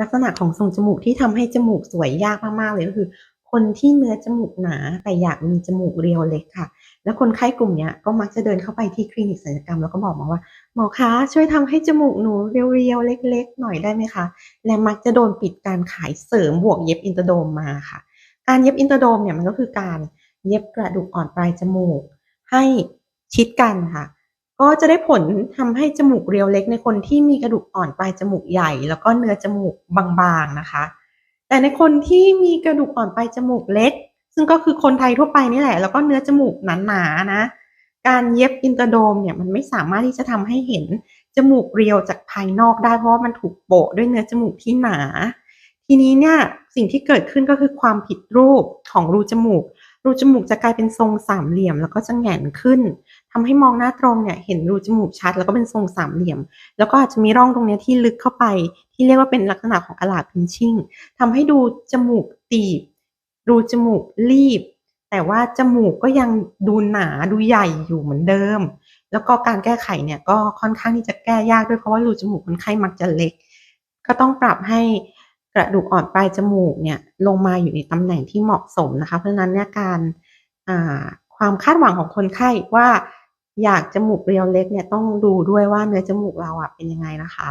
ลักษณะของทรงจมูกที่ทำให้จมูกสวยยากมากๆเลยก็คือ คนที่เนื้อจมูกหนาแต่อยากมีจมูกเรียวเล็กค่ะ แล้วคนไข้กลุ่มนี้ก็มักจะเดินเข้าไปที่คลินิกศัลยกรรมแล้วก็บอกมาว่า"หมอคะช่วยทำให้จมูกหนูเรียวๆเล็ก ๆ หน่อยได้ไหมคะ?"และมักจะโดนปิดการขายเสริมบวกเย็บ Interderm มมาค่ะ การเย็บ Interderm เนี่ยมันก็คือการเย็บกระดูกอ่อนปลายจมูก ให้ชิดกันค่ะ ก็จะได้ผลทำให้จมูกเรียวเล็กในคนที่มีกระดูกอ่อนปลายจมูกใหญ่ แล้วก็เนื้อจมูกบางๆนะคะ แต่ในคนที่มีกระดูกอ่อนปลายจมูกเล็ก ซึ่งก็คือคนไทยทั่วไปนี่แหละ แล้วก็เนื้อจมูกหนาๆนะ การเย็บ Interderm เนี่ยมันไม่สามารถที่จะทำให้เห็นจมูกเรียวจากภายนอกได้เพราะว่ามันถูกโปะด้วยเนื้อจมูกที่หนา ทีนี้เนี่ยสิ่งที่เกิดขึ้นก็คือความผิดรูปของรูจมูก รูจมูกจะกลายเป็นทรงสามเหลี่ยม แล้วก็จะแหง่นขึ้นทำให้มองหน้าตรงเนี่ยเห็นรูจมูกชัด แล้วก็เป็นทรงสามเหลี่ยม แล้วก็อาจจะมีร่องตรงเนี้ยที่ลึกเข้าไป ที่เรียกว่าเป็นลักษณะของ Arch pinching ทำให้ดูจมูกตีบ รูจมูกรีบ แต่ว่าจมูกก็ยังดูหนาดูใหญ่อยู่เหมือนเดิม แล้วก็การแก้ไขเนี่ยก็ค่อนข้างที่จะแก้ยากด้วยเพราะว่ารูจมูกคนไข้มักจะเล็ก ก็ต้องปรับให้ กระดูกอ่อนปลายจมูกเนี่ยลงมาอยู่ในตำแหน่งที่เหมาะสมนะคะ เพราะฉะนั้นเนี่ยการความคาดหวังของคนไข้ว่าอยากจมูกเรียวเล็กเนี่ยต้องดูด้วยว่าเนื้อจมูกเราอะเป็นยังไงนะคะ